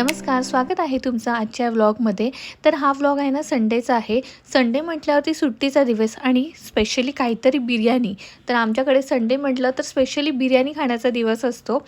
नमस्कार स्वागत आहे तुमचं आजच्या व्लॉगमध्ये. तर हा व्लॉग आहे ना संडेचा आहे. संडे म्हटल्यावरती सुट्टीचा दिवस आणि स्पेशली काहीतरी बिर्याणी. तर आमच्याकडे संडे म्हटलं तर स्पेशली बिर्याणी खाण्याचा दिवस असतो.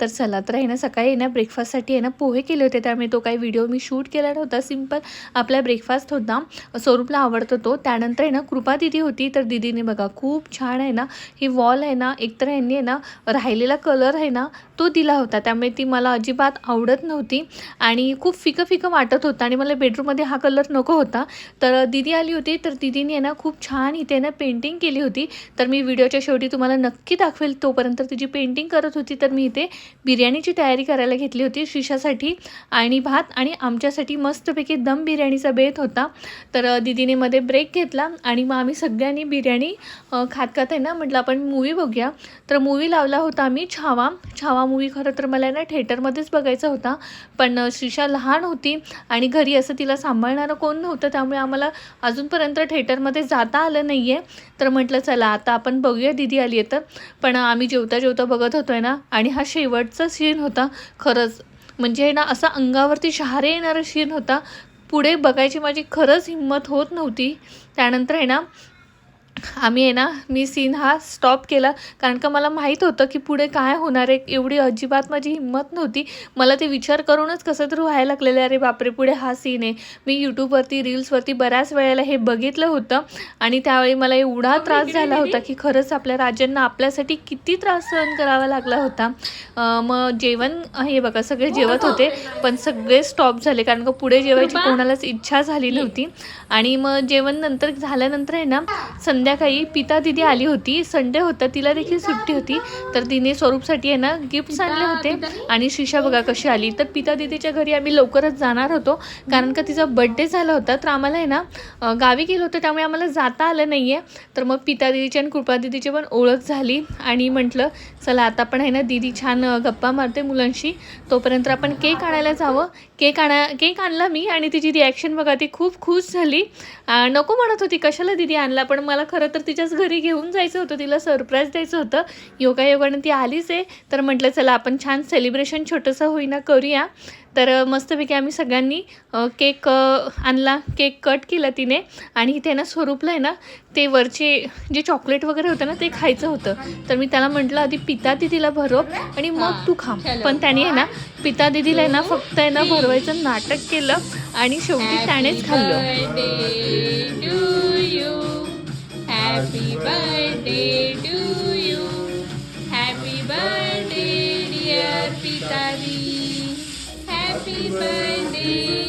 तर चला तर आहे ना सकाळी आहे ना ब्रेकफास्टसाठी आहे ना पोहे केले होते. त्यामुळे तो काही व्हिडिओ मी शूट केला नव्हता. सिंपल आपला ब्रेकफास्ट होता. स्वरूपला आवडतो तो. त्यानंतर आहे ना कृपा दिदी होती. तर दिदीने बघा खूप छान आहे ना ही वॉल आहे ना एकतर यांनी आहे ना राहिलेला कलर आहे ना तो दिला होता. त्यामुळे ती मला अजिबात आवडत नव्हती. आणि खूप फिकं फिकं वाटत होतं आणि मला बेडरूममध्ये हा कलर नको होता. तर दिदी आली होती तर दिदीने आहे ना खूप छान इथे ना पेंटिंग केली होती. तर मी व्हिडिओच्या शेवटी तुम्हाला नक्की दाखवेल तोपर्यंत तिची पेंटिंग करत होती तर मी इथे बिर्याणीची तयारी करायला घेतली होती शिशासाठी आणि भात आणि आमच्यासाठी मस्तपैकी दम बिर्याणीचा बेत होता. तर दिदीने मध्ये ब्रेक घेतला आणि मग आम्ही सगळ्यांनी बिर्याणी खात खात आहे ना म्हटलं आपण मूवी बघूया. तर मूवी लावला होता आम्ही छावा. छावा मूवी खरं तर मला ना थिएटरमध्येच बघायचा होता. पण श्रीषा लहान होती आणि घरी असं तिला सांभाळणारं कोण नव्हतं त्यामुळे आम्हाला अजूनपर्यंत थेटरमध्ये जाता आलं नाही आहे तर म्हटलं चला आता आपण बघूया दिदी आली आहे तर. पण आम्ही जेवता जेवता बघत होतो आहे ना आणि हा शेवटचा सीन होता खरंच. म्हणजे ना असा अंगावरती शहारे येणारा सीन होता. पुढे बघायची माझी खरंच हिंमत होत नव्हती. त्यानंतर आहे ना आम्ही आहे ना मी सीन हा स्टॉप केला. कारण का मला माहीत होतं की पुढे काय होणार आहे. एवढी अजिबात माझी हिंमत नव्हती. मला ते विचार करूनच कसं तरी व्हायला लागलेलं अरे बापरे पुढे हा सीन आहे. मी यूट्यूबवरती रील्सवरती बऱ्याच वेळेला हे बघितलं होतं. आणि त्यावेळी मला एवढा त्रास झाला होता की खरंच आपल्या राज्यांना आपल्यासाठी किती त्रास सहन करावा लागला होता. मग जेवण हे बघा सगळे जेवत होते. पण सगळे स्टॉप झाले. कारण का पुढे जेवायची कोणालाच इच्छा झाली नव्हती. आणि मग जेवण नंतर झाल्यानंतर आहे ना संध्याकाळी पिता दिदी आली होती संडे होता तिला देखील सुट्टी होती. तर तिने स्वरूपसाठी आहे ना गिफ्ट्स आणले होते. आणि शिशा बघा कशी आली. तर पिता दिदीच्या घरी आम्ही लवकरच जाणार होतो. कारण का तिचा बड्डे झाला होता. तर आम्हाला आहे ना गावी गेलो होतो. त्यामुळे आम्हाला जाता आलं नाही आहे तर मग पिता दिदीची आणि कृपा दिदीची पण ओळख झाली. आणि म्हटलं चला आता पण आहे ना दिदी छान गप्पा मारते मुलांशी. तोपर्यंत आपण केक आणायला जावं. केक आणा केक आणला मी. आणि तिची रिॲक्शन बघा ती खूप खुश झाली. नको म्हणत होती कशाला दिदी आणला? पण मला खरं तर तिच्याच घरी घेऊन जायचं होतं तिला सरप्राईज द्यायचं होतं. योगायोगाने ती आलीच आहे. तर म्हटलं चला आपण छान सेलिब्रेशन छोटंसं होईना करूया. तर मस्तपैकी आम्ही सगळ्यांनी केक आणला. केक कट केला तिने. आणि इथे ना स्वरूपला आहे ना ते वरचे जे चॉकलेट वगैरे होतं ना ते खायचं होतं. तर मी त्याला म्हटलं आधी पिता दिदीला भरव आणि मग तू खा पण त्याने आहे ना पिता दिदीला आहे ना फक्त आहे ना भरवायचं नाटक केलं आणि शेवटी त्यानेच खाल्लं. Happy birthday to you. Happy birthday, dear Pitadi. Happy birthday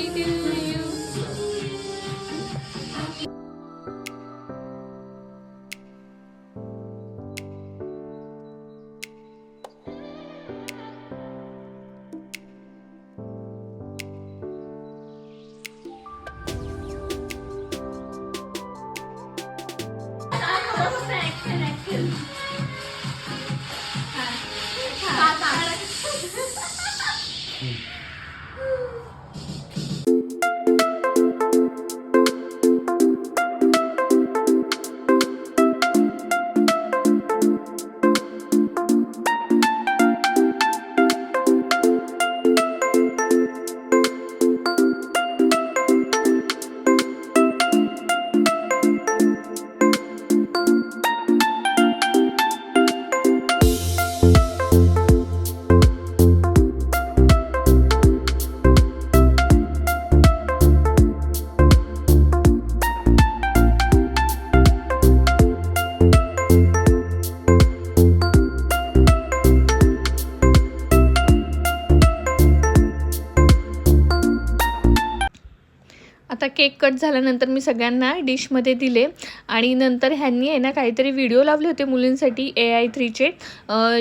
आता केक कट झाल्यानंतर मी सगळ्यांना डिशमध्ये दिले. आणि नंतर ह्यांनी आहे ना काहीतरी व्हिडिओ लावले होते मुलींसाठी ए आय थ्रीचे.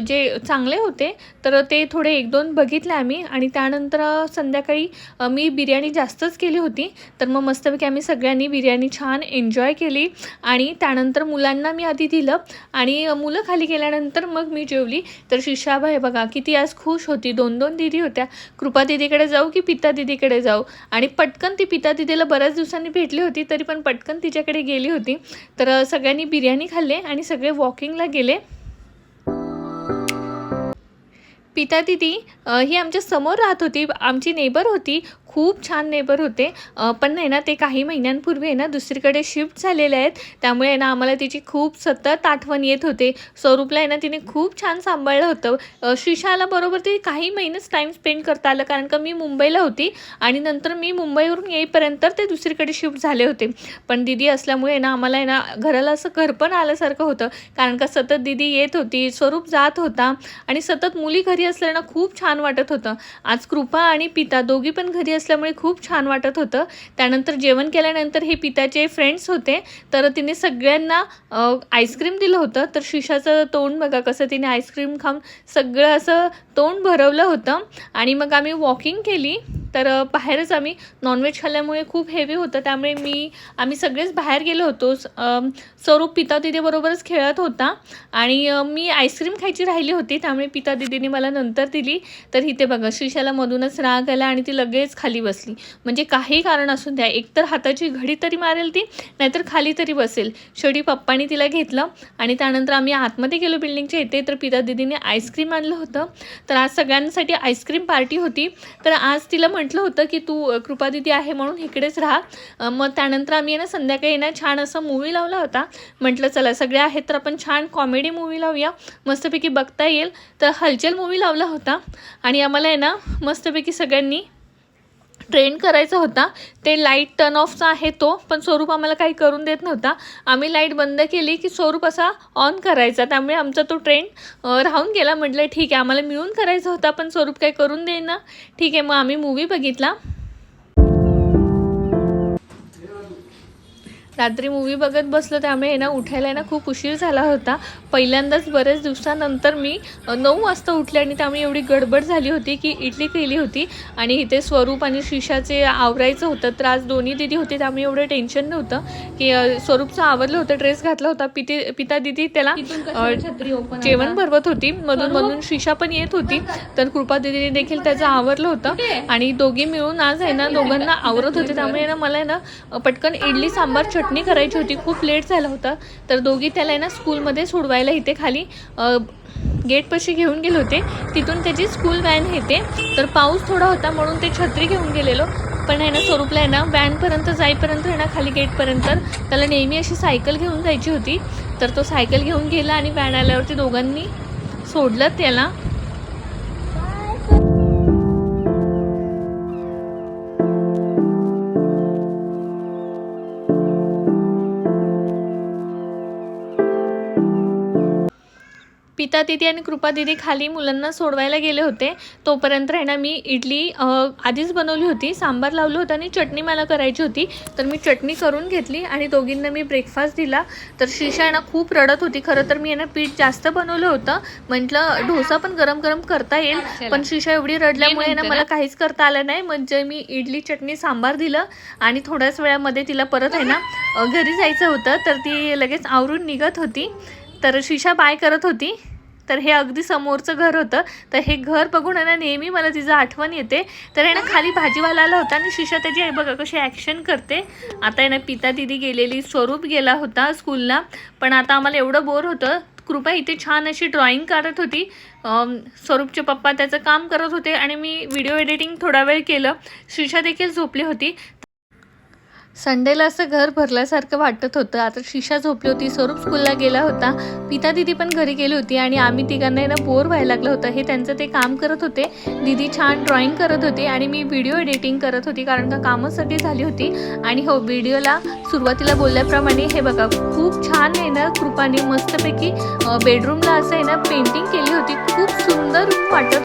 जे चांगले होते तर ते थोडे एक दोन बघितले आम्ही. आणि त्यानंतर संध्याकाळी मी बिर्याणी जास्तच केली होती. तर मग मस्तपैकी आम्ही सगळ्यांनी बिर्याणी छान एन्जॉय केली. आणि त्यानंतर मुलांना मी आधी दिलं. आणि मुलं खाली गेल्यानंतर मग मी जेवली. तर शिशाबा हे बघा किती आज खुश होती. दोन दोन दिदी होत्या. कृपा दिदीकडे जाऊ की पिता दिदीकडे जाऊ? आणि पटकन ती पिता दिदीला बऱ्याच दिवसांनी भेटली होती तरी पण पटकन तिच्याकडे गेली होती. तर सगळ्यांनी बिर्याणी खाल्ले आणि सगळे वॉकिंगला गेले. पिता दिदी ही आमच्यासमोर राहत होती. आमची नेबर होती. खूप छान नेबर होते. पण नाही ना ते काही महिन्यांपूर्वी आहे ना दुसरीकडे शिफ्ट झालेले आहेत. त्यामुळे आहे ना आम्हाला तिची खूप सतत आठवण येत होते. स्वरूपला आहे ना तिने खूप छान सांभाळलं होतं. श्रीशाला बरोबर ते काही महिनेच टाईम स्पेंड करता आलं कारण का मी मुंबईला होती आणि नंतर मी मुंबईवरून येईपर्यंत ते दुसरीकडे शिफ्ट झाले होते. पण दिदी असल्यामुळे ना आम्हाला आहे ना घराला असं घर पण आल्यासारखं होतं. कारण का सतत दिदी येत होती स्वरूप जात होता आणि सतत मुली घरी असल्यानं खूप छान वाटत होतं. आज कृपा आणि पिता दोघी पण घरी असल्यामुळे खूप छान वाटत होतं. त्यानंतर जेवण केल्यानंतर हे पिताचे फ्रेंड्स होते. तर तिने सगळ्यांना आईस्क्रीम दिलं होतं. तर शिशाचं तोंड बघा कसं तिने आईस्क्रीम खाऊन सगळं असं तोंड भरवलं होतं. आणि मग आम्ही वॉकिंग केली. तर बाहेरच आम्ही नॉनव्हेज खाल्ल्यामुळे खूप हेवी होतं. त्यामुळे मी आम्ही सगळेच बाहेर गेलो होतो. स्वरूप पिता दिदीबरोबरच खेळत होता. आणि मी आईस्क्रीम खायची राहिली होती. त्यामुळे पिता दिदीने मला नंतर दिली. तर इथे बघा श्रीशाला मधूनच राग आला आणि ती लगेच खाली बसली. म्हणजे काही कारण असून द्या. एकतर हाताची घडी तरी मारेल ती नाहीतर खाली तरी बसेल. शेवटी पप्पानी तिला घेतलं आणि त्यानंतर आम्ही आतमध्ये गेलो बिल्डिंगच्या इथे. तर पिता दिदीने आईस्क्रीम आणलं होतं. तर आज सगळ्यांसाठी आईस्क्रीम पार्टी होती. तर आज तिला म्हटलं होतं की तू कृपादिती आहे म्हणून इकडेच राहा. मग त्यानंतर आम्ही आहे ना संध्याकाळी ना छान असं मूवी लावला होता. म्हटलं चला सगळे आहेत तर आपण छान कॉमेडी मूवी लावूया. मस्तपैकी बघता येईल. तर हलचल मूवी लावला होता. आणि आम्हाला आहे ना मस्तपैकी सगळ्यांनी ट्रेन करायचा होता ते लाइट टर्न ऑफचा आहे तो पण स्वरूप आम्हाला काही करून देत नव्हता. आम्ही लाइट बंद केली की स्वरूप असा ऑन करायचा. त्यामुळे आमचा तो ट्रेन राहून गेला. म्हटलं ठीक आहे आम्हाला मिळून करायचा होता पण स्वरूप काही करून देईना. ठीक आहे मग आम्ही मूवी बघितला. रात्री मूवी बघत बसलो त्यामुळे ना उठायला ना खूप उशीर झाला होता. पहिल्यांदाच बरेच दिवसानंतर मी नऊ वाजता उठले आणि त्यामुळे एवढी गडबड झाली होती की इडली केली होती. आणि इथे स्वरूप आणि शिशाचे आवरायचं होतं तर आज दोन्ही दिदी होते त्यामुळे एवढं टेन्शन नव्हतं. की स्वरूपचं आवरलं होतं ड्रेस घातला होता पिते पिता दिदी त्याला जेवण भरवत होती. मधून मधून शिशा पण येत होती. तर कृपा दिदीने देखील त्याचं आवरलं होतं. आणि दोघी मिळून आज आहे ना दोघांना आवरत होते. त्यामुळे ना मला आहे ना पटकन इडली सांबार छाटणी करायची होती. खूप लेट झाला होता. तर दोघी त्याला आहे ना स्कूलमध्ये सोडवायला इथे खाली गेटपाशी घेऊन गेले होते. तिथून त्याची स्कूल व्हॅन येते. तर पाऊस थोडा होता म्हणून ते छत्री घेऊन गेलेलो. पण आहे ना स्वरूपला आहे ना व्हॅनपर्यंत जाईपर्यंत आहे ना खाली गेटपर्यंत त्याला नेहमी अशी सायकल घेऊन जायची होती. तर तो सायकल घेऊन गेला आणि व्हॅन आल्यावरती दोघांनी सोडलं त्याला. पिता दिदी आणि कृपा दिदी खाली मुलांना सोडवायला गेले होते. तोपर्यंत आहे ना मी इडली आधीच बनवली होती सांबार लावलं होतं आणि चटणी मला करायची होती. तर मी चटणी करून घेतली आणि दोघींना मी ब्रेकफास्ट दिला. तर शिशा आहे ना खूप रडत होती. खरं तर मी आहे ना पीठ जास्त बनवलं होतं. म्हटलं डोसा पण गरम गरम करता येईल. पण शिशा एवढी रडल्यामुळे ना मला काहीच करता आलं नाही. म्हणजे मी इडली चटणी सांबार दिलं आणि थोड्याच वेळामध्ये तिला परत आहे ना घरी जायचं होतं. तर ती लगेच आवरून निघत होती. तर शिशा बाय करत होती. तर हे अगदी समोरचं घर होतं. तर हे घर बघून आहे ना नेहमी मला तिचं आठवण येते. तर आहे ना खाली भाजीवाला आला होता आणि शिशा त्याची आहे बघा कशी ॲक्शन करते. आता आहे ना पिता दिदी गेलेली स्वरूप गेला होता स्कूलला पण आता आम्हाला एवढं बोर होतं. कृपा इथे छान अशी ड्रॉइंग काढत होती. स्वरूपचे पप्पा त्याचं काम करत होते आणि मी व्हिडिओ एडिटिंग थोडा वेळ केलं. शिशा देखील झोपली होती. संडेला असं घर भरल्यासारखं वाटत होतं. आता शिशा झोपली होती स्वरूप स्कूलला गेला होता. पिता दिदी पण घरी गेली होती आणि आम्ही तिघांना ना बोर व्हायला लागलं होतं. हे त्यांचं ते काम करत होते. दिदी छान ड्रॉइंग करत होती आणि मी व्हिडिओ एडिटिंग करत होती कारण का कामं सगळी झाली होती. आणि हो व्हिडिओला सुरुवातीला बोलल्याप्रमाणे हे बघा खूप छान आहे ना कृपाने मस्तपैकी बेडरूमला असं आहे ना पेंटिंग केली होती. खूप सुंदर वाटत